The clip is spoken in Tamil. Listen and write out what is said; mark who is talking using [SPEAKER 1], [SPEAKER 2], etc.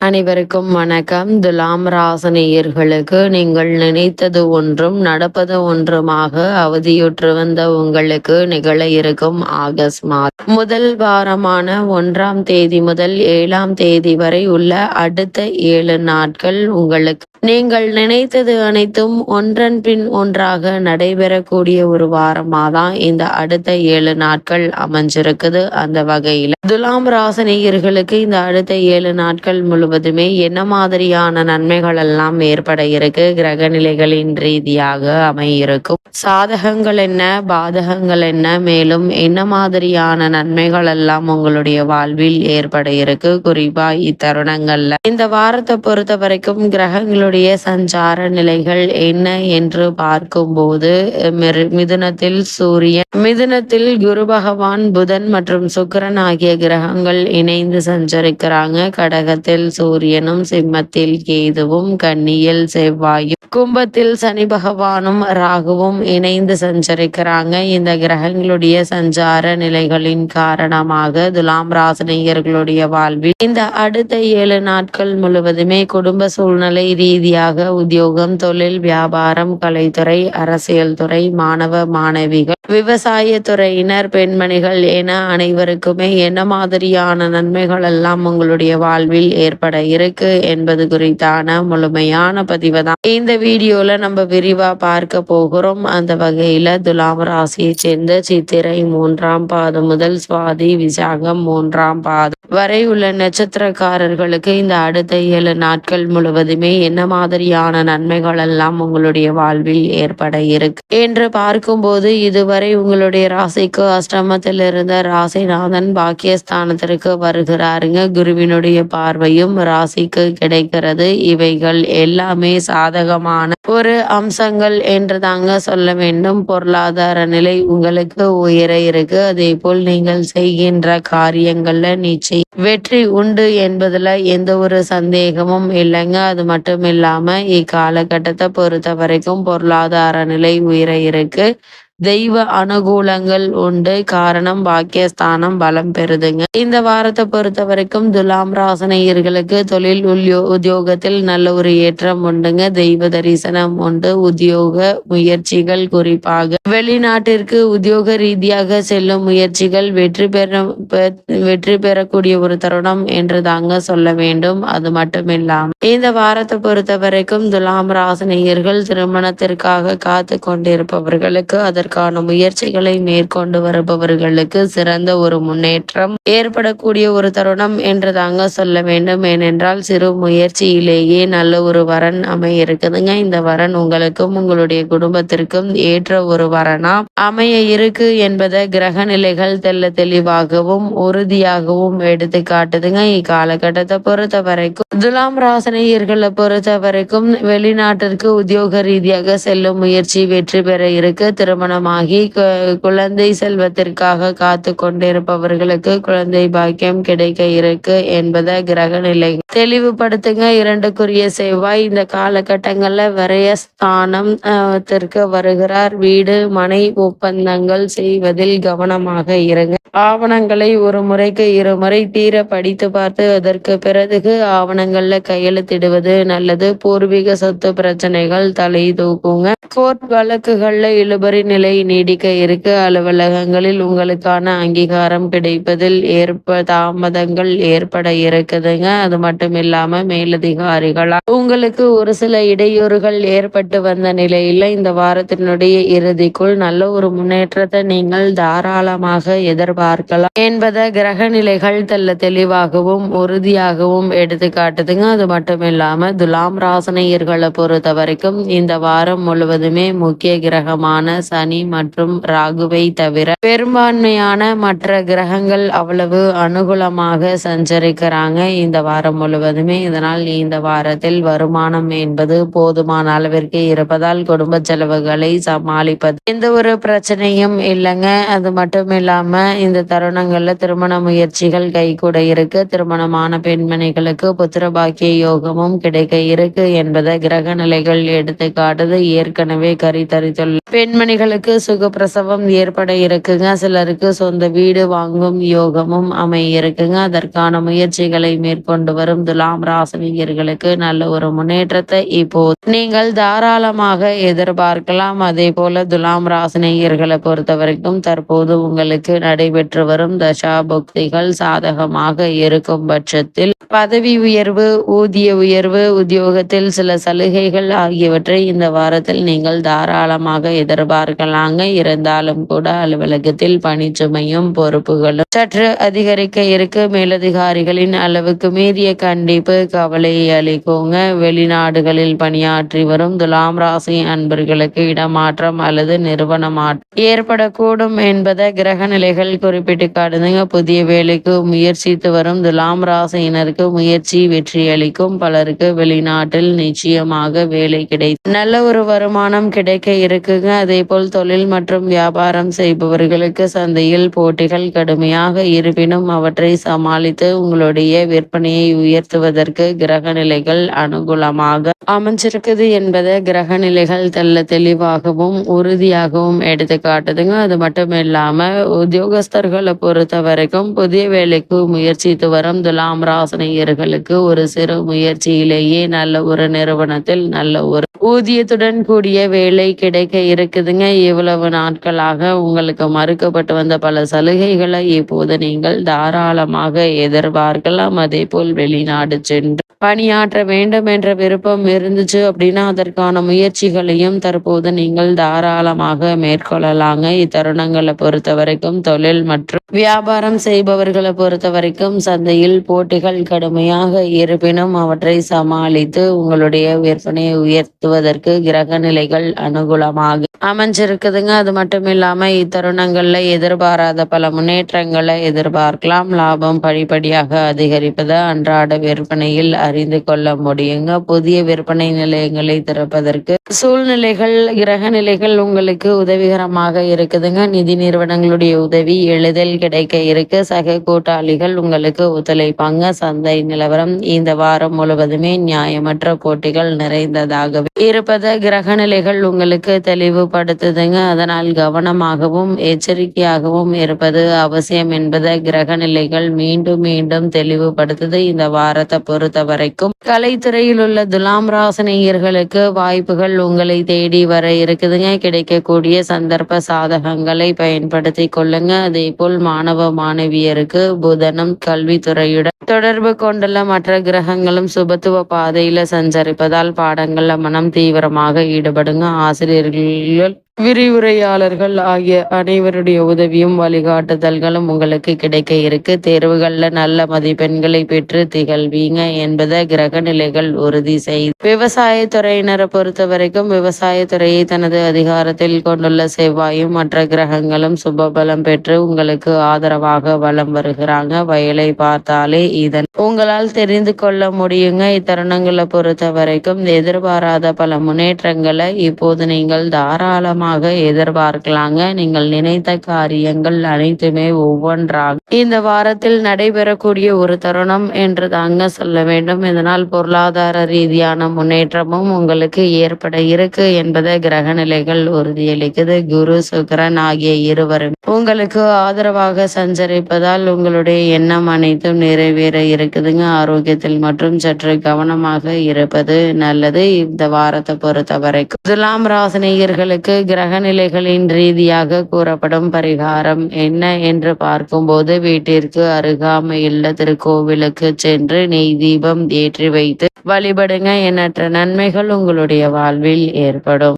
[SPEAKER 1] அனைவருக்கும் வணக்கம். துலாம் ராசனியர்களுக்கு நீங்கள் நினைத்தது ஒன்றும் நடப்பது ஒன்றுமாக அவதியுற்று வந்த உங்களுக்கு நிகழ இருக்கும் ஆகஸ்ட் மாதம். முதல் வாரமான ஒன்றாம் தேதி முதல் ஏழாம் தேதி வரை உள்ள அடுத்த ஏழு நாட்கள் உங்களுக்கு. நீங்கள் நினைத்தது அனைத்தும் ஒன்றன் பின் ஒன்றாக நடைபெறக்கூடிய ஒரு வாரமாக தான் இந்த அடுத்த ஏழு நாட்கள் அமைஞ்சிருக்குது அந்த வகையில். துலாம் ராசனியர்களுக்கு இந்த அடுத்த ஏழு நாட்கள் முழு முழுவதுமே என்ன மாதிரியான நன்மைகள் எல்லாம் ஏற்பட இருக்கு? கிரக நிலைகளின் ரீதியாக அமையிருக்கும். சாதகங்கள் என்ன? பாதகங்கள் என்ன? மேலும் என்ன மாதிரியான நன்மைகள் எல்லாம் உங்களுடைய வாழ்வில் ஏற்பட இருக்கு? குறிப்பா இத்தருணங்கள்ல. இந்த வாரத்தை பொறுத்த வரைக்கும் கிரகங்களுடைய சஞ்சார நிலைகள் என்ன என்று பார்க்கும்போது மிதுனத்தில் சூரியன் மிதுனத்தில் குரு பகவான் புதன் மற்றும் சுக்கரன் ஆகிய கிரகங்கள் இணைந்து சஞ்சரிக்கிறாங்க. கடகத்தில் சூரியனும் சிம்மத்தில் கேதுவும் கன்னியில் செவ்வாயும் கும்பத்தில் சனி பகவானும் ராகுவும் இணைந்து சஞ்சரிக்கிறாங்க. இந்த கிரகங்களுடைய சஞ்சார நிலைகளின் காரணமாக துலாம் ராசினியர்களுடைய வாழ்வில் இந்த அடுத்த ஏழு நாட்கள் முழுவதுமே குடும்ப சூழ்நிலை ரீதியாக உத்தியோகம் தொழில் வியாபாரம் கலைத்துறை அரசியல் துறை மாணவ மாணவிகள் விவசாய துறையினர் பெண்மணிகள் என அனைவருக்குமே என்ன மாதிரியான நன்மைகள் எல்லாம் உங்களுடைய வாழ்வில் ஏற்பட இருக்கு என்பது குறித்தான முழுமையான பதிவு தான். இந்த வீடியோல நம்ம விரிவா பார்க்க போகிறோம். அந்த வகையில துலாம் ராசியை சேர்ந்த சித்திரை மூன்றாம் பாதம் முதல் சுவாதி விசாகம் மூன்றாம் பாதம் வரை உள்ள நட்சத்திரக்காரர்களுக்கு இந்த அடுத்த ஏழு நாட்கள் முழுவதுமே என்ன மாதிரியான நன்மைகள் எல்லாம் உங்களுடைய வாழ்வில் ஏற்பட இருக்கு என்று பார்க்கும்போது இதுவரை உங்களுடைய ராசிக்கு அஷ்டமத்தில் இருந்த ராசிநாதன் பாக்கியஸ்தானத்திற்கு வருகிறாருங்க. குருவினுடைய பார்வையும் ராசிக்கு கிடைக்கிறது. இவைகள் எல்லாமே சாதகமான ஒரு அம்சங்கள் என்று தாங்க சொல்ல வேண்டும். பொருளாதார நிலை உங்களுக்கு உயர இருக்கு. அதே போல் நீங்கள் செய்கின்ற காரியங்கள்ல நிச்சயம் வெற்றி உண்டு என்பதுல எந்த ஒரு சந்தேகமும் இல்லைங்க. அது மட்டும் இல்லாம இக்காலகட்டத்தை பொறுத்த வரைக்கும் பொருளாதார நிலை உயர இருக்கு. தெய்வ அனுகூலங்கள் உண்டு. காரணம் பாக்கியஸ்தானம் பலம் பெறுதுங்க. இந்த வாரத்தை பொறுத்த வரைக்கும் துலாம் ராசனையர்களுக்கு தொழில் உத்தியோகத்தில் நல்ல ஒரு ஏற்றம் உண்டுங்க. தெய்வ தரிசனம் உண்டு. உத்தியோக முயற்சிகள் குறிப்பாக. வெளிநாட்டிற்கு உத்தியோக ரீதியாக செல்லும் முயற்சிகள் வெற்றி பெற வெற்றி பெறக்கூடிய ஒரு தருணம் என்று தாங்க சொல்ல வேண்டும். அது மட்டும் இல்லாமல் இந்த வாரத்தை பொறுத்த வரைக்கும் துலாம் ராசனையர்கள் திருமணத்திற்காக காத்து கொண்டிருப்பவர்களுக்கு அதற்கு அதற்கான முயற்சிகளை மேற்கொண்டு வருபவர்களுக்கு சிறந்த ஒரு முன்னேற்றம் ஏற்படக்கூடிய ஒரு தருணம் என்று தாங்க சொல்ல வேண்டும். ஏனென்றால் சிறு முயற்சியிலேயே நல்ல ஒரு வரன் அமைய இருக்குதுங்க இந்த வரன் உங்களுக்கும் உங்களுடைய குடும்பத்திற்கும் ஏற்ற ஒரு வரனா அமைய இருக்கு என்பதை கிரக நிலைகள் தெல்ல தெளிவாகவும் உறுதியாகவும் எடுத்து காட்டுதுங்க. இக்காலகட்டத்தை பொறுத்த வரைக்கும் துலாம் ராசனையர்களை பொறுத்த வரைக்கும் வெளிநாட்டிற்கு உத்தியோக ரீதியாக செல்லும் முயற்சி வெற்றி பெற இருக்கு. திருமணம் திருமணமாகி குழந்தை செல்வத்திற்காக காத்து கொண்டிருப்பவர்களுக்கு குழந்தை பாக்கியம் கிடைக்க இருக்கு என்பதை கிரக நிலை தெளிவுபடுத்துங்க. இரண்டுக்குரிய செவ்வாய் இந்த காலகட்டங்கள்ல விரைய ஸ்தானத்திற்கு வருகிறார். வீடு மனை ஒப்பந்தங்கள் செய்வதில் கவனமாக இருங்க. ஆவணங்களை ஒரு முறைக்கு இருமுறை தீர படித்து பார்த்து அதற்கு பிறகு ஆவணங்கள்ல கையெழுத்திடுவது நல்லது. பூர்வீக சொத்து பிரச்சனைகள் தலை தூக்குங்க. கோர்ட் வழக்குகள்ல இழுபறி நிலை நிலை நீடிக்க இருக்கு அலுவலகங்களில் உங்களுக்கான அங்கீகாரம் கிடைப்பதில் ஏற்ப தாமதங்கள் ஏற்பட இருக்குதுங்க. அது மட்டும் இல்லாம மேலதிகாரிகளா உங்களுக்கு ஒரு சில இடையூறுகள் ஏற்பட்டு வந்த நிலையில இந்த வாரத்தினுடைய இறுதிக்குள் நல்ல ஒரு முன்னேற்றத்தை நீங்கள் தாராளமாக எதிர்பார்க்கலாம் என்பதை கிரக நிலைகள் தெல்ல தெளிவாகவும் உறுதியாகவும் எடுத்து காட்டுதுங்க. அது மட்டும் இல்லாம துலாம் ராசனையர்களை பொறுத்த வரைக்கும் இந்த வாரம் முழுவதுமே முக்கிய கிரகமான சனி சனி மற்றும் ராகுவை தவிர பெரும்பான்மையான மற்ற கிரகங்கள் அவ்வளவு அனுகூலமாக சஞ்சரிக்கிறாங்க. இந்த வாரம் முழுவதுமே இதனால் இந்த வாரத்தில் வருமானம் என்பது போதுமான அளவிற்கு இருப்பதால் குடும்ப செலவுகளை சமாளிப்பது எந்த ஒரு பிரச்சனையும் இல்லைங்க. அது மட்டும் இல்லாம இந்த தருணங்கள்ல திருமண முயற்சிகள் கூட இருக்கு. திருமணமான பெண்மணிகளுக்கு புத்திர பாக்கிய யோகமும் கிடைக்க இருக்கு என்பதை கிரக நிலைகள் எடுத்து காட்டுது ஏற்கனவே கரி தரித்துள்ள பெண்மணிகளுக்கு சிலருக்கு சுகப்பிரசவம் ஏற்பட இருக்குங்க. சிலருக்கு சொந்த வீடு வாங்கும் யோகமும் அமைய இருக்குங்க. அதற்கான முயற்சிகளை மேற்கொண்டு வரும் துலாம் ராசினியர்களுக்கு நல்ல ஒரு முன்னேற்றத்தை இப்போது நீங்கள் தாராளமாக எதிர்பார்க்கலாம். அதே போல துலாம் ராசினியர்களை பொறுத்த வரைக்கும் தற்போது உங்களுக்கு நடைபெற்று வரும் தசா புக்திகள் சாதகமாக இருக்கும் பட்சத்தில் பதவி உயர்வு ஊதிய உயர்வு உத்தியோகத்தில் சில சலுகைகள் ஆகியவற்றை இந்த வாரத்தில் நீங்கள் தாராளமாக எதிர்பார்க்கலாம். எதிர்பார்க்கலாங்க இருந்தாலும் கூட அலுவலகத்தில் பணிச்சுமையும் பொறுப்புகளும் சற்று அதிகரிக்க இருக்க. மேலதிகாரிகளின் அளவுக்கு மீறிய கண்டிப்பு கவலையை அளிக்குங்க. வெளிநாடுகளில் பணியாற்றி வரும் துலாம் ராசி அன்பர்களுக்கு இடமாற்றம் அல்லது நிறுவன மாற்றம் ஏற்படக்கூடும் என்பதை கிரக நிலைகள் குறிப்பிட்டு காட்டுதுங்க. புதிய வேலைக்கு முயற்சித்து வரும் துலாம் ராசியினருக்கு முயற்சி வெற்றி அளிக்கும் பலருக்கு வெளிநாட்டில் நிச்சயமாக வேலை கிடைக்கும் நல்ல ஒரு வருமானம் கிடைக்க இருக்குங்க. அதே போல் தொழில் மற்றும் வியாபாரம் செய்பவர்களுக்கு சந்தையில் போட்டிகள் கடுமையாக இருப்பினும் அவற்றை சமாளித்து உங்களுடைய விற்பனையை உயர்த்துவதற்கு கிரக நிலைகள் அனுகூலமாக அமைஞ்சிருக்குது என்பதை கிரக நிலைகள் தெல்ல தெளிவாகவும் உறுதியாகவும் எடுத்து காட்டுதுங்க. அது மட்டும் இல்லாம உத்தியோகஸ்தர்களை பொறுத்த வரைக்கும் புதிய வேலைக்கு முயற்சித்து வரும் துலாம் ராசனையர்களுக்கு ஒரு சிறு முயற்சியிலேயே நல்ல ஒரு நிறுவனத்தில் நல்ல ஒரு ஊதியத்துடன் கூடிய வேலை கிடைக்க இருக்குதுங்க. இவ்வளவு நாட்களாக உங்களுக்கு மறுக்கப்பட்டு வந்த பல சலுகைகளை இப்போது நீங்கள் தாராளமாக எதிர்பார்க்கலாம். அதே போல் வெளிநாடு சென்று பணியாற்ற வேண்டும் என்ற விருப்பம் இருந்துச்சு அப்படின்னா அதற்கான முயற்சிகளையும் தற்போது நீங்கள் தாராளமாக மேற்கொள்ளலாங்க. இத்தருணங்களை பொறுத்த வரைக்கும் தொழில் மற்றும் வியாபாரம் செய்பவர்களை பொறுத்த வரைக்கும் சந்தையில் போட்டிகள் கடுமையாக இருப்பினும் அவற்றை சமாளித்து உங்களுடைய விற்பனையை உயர்த்துவதற்கு கிரக நிலைகள் அனுகூலமாக அமைஞ்சிருக்குதுங்க. அது மட்டும் இல்லாம இத்தருணங்கள்ல எதிர்பாராத பல முன்னேற்றங்களை எதிர்பார்க்கலாம். லாபம் படிப்படியாக அதிகரிப்பதை அன்றாட விற்பனையில் அறிந்து கொள்ள முடியுங்க. புதிய விற்பனை நிலையங்களை திறப்பதற்கு சூழ்நிலைகள் கிரக நிலைகள் உங்களுக்கு உதவிகரமாக இருக்குதுங்க. நிதி நிறுவனங்களுடைய உதவி எளிதில் கிடைக்க இருக்கு. சக கூட்டாளிகள் உங்களுக்கு ஒத்துழைப்பாங்க. சந்தை நிலவரம் இந்த வாரம் முழுவதுமே நியாயமற்ற போட்டிகள் நிறைந்ததாகவே இருப்பத கிரக நிலைகள் உங்களுக்கு தெளிவுபடுத்துதுங்க. அதனால் கவனமாகவும் எச்சரிக்கையாகவும் இருப்பது அவசியம் என்பதை கிரக நிலைகள் மீண்டும் மீண்டும் தெளிவுபடுத்துது இந்த வாரத்தை பொறுத்த வரைக்கும். கலைத்துறையில் உள்ள துலாம் ராசனையர்களுக்கு வாய்ப்புகள் உங்களை தேடி வர இருக்குதுங்க. கிடைக்கக்கூடிய சந்தர்ப்ப சாதகங்களை பயன்படுத்தி கொள்ளுங்க. அதே போல் மாணவ மாணவியருக்கு புதனம் கல்வித்துறையுடன் தொடர்பு கொண்டுள்ள மற்ற கிரகங்களும் சுபத்துவ பாதையில சஞ்சரிப்பதால் பாடங்கள்ல மனம் தீவிரமாக ஈடுபடுங்க. ஆசிரியர்கள் விரிவுரையாளர்கள் ஆகிய அனைவருடைய உதவியும் வழிகாட்டுதல்களும் உங்களுக்கு கிடைக்க இருக்கு. தேர்வுகள்ல நல்ல மதிப்பெண்களை பெற்று திகழ்வீங்க என்பதை கிரக நிலைகள் உறுதி செய்து விவசாயத்துறையினரை பொறுத்த வரைக்கும் விவசாயத்துறையை தனது அதிகாரத்தில் கொண்டுள்ள செவ்வாயும் மற்ற கிரகங்களும் சுபபலம் பெற்று உங்களுக்கு ஆதரவாக வலம் வருகிறாங்க. வயலை பார்த்தாலே இதன் உங்களால் தெரிந்து கொள்ள முடியுங்க. இத்தருணங்களை பொறுத்த வரைக்கும் எதிர்பாராத பல முன்னேற்றங்களை இப்போது நீங்கள் தாராளமாக நிச்சயமாக எதிர்பார்க்கலாங்க. நீங்கள் நினைத்த காரியங்கள் அனைத்துமே ஒவ்வொன்றாக இந்த வாரத்தில் நடைபெறக்கூடிய ஒரு தருணம் என்று தாங்க சொல்ல வேண்டும். இதனால் பொருளாதார ரீதியான முன்னேற்றமும் உங்களுக்கு ஏற்பட இருக்கு என்பதை கிரக நிலைகள் உறுதியளிக்குது. குரு சுக்கரன் ஆகிய இருவரும் உங்களுக்கு ஆதரவாக சஞ்சரிப்பதால் உங்களுடைய எண்ணம் அனைத்தும் நிறைவேற இருக்குதுங்க. ஆரோக்கியத்தில் மற்றும் சற்று கவனமாக இருப்பது நல்லது. இந்த வாரத்தை பொறுத்த வரைக்கும் துலாம் ராசினியர்களுக்கு கிரக நிலைகளின் ரீதியாக கூறப்படும் பரிகாரம் என்ன என்று பார்க்கும்போது வீட்டிற்கு அருகாமையுள்ள திருக்கோவிலுக்கு சென்று நெய் தீபம் ஏற்றி வைத்து வழிபடுங்க. எண்ணற்ற நன்மைகள் உங்களுடைய வாழ்வில் ஏற்படும்.